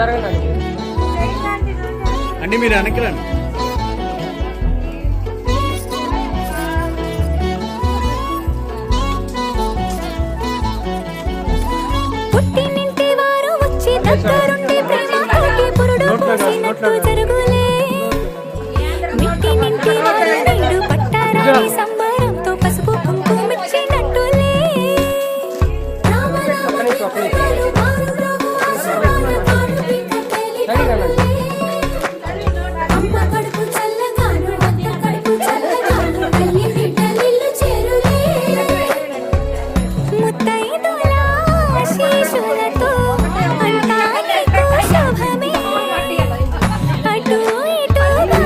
జరగదండి అండి మీరు వెనక్కి రండి.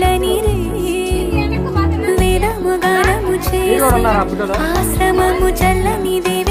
వెళ్ళని వేదము ఆశ్రమము చల్లని దేవి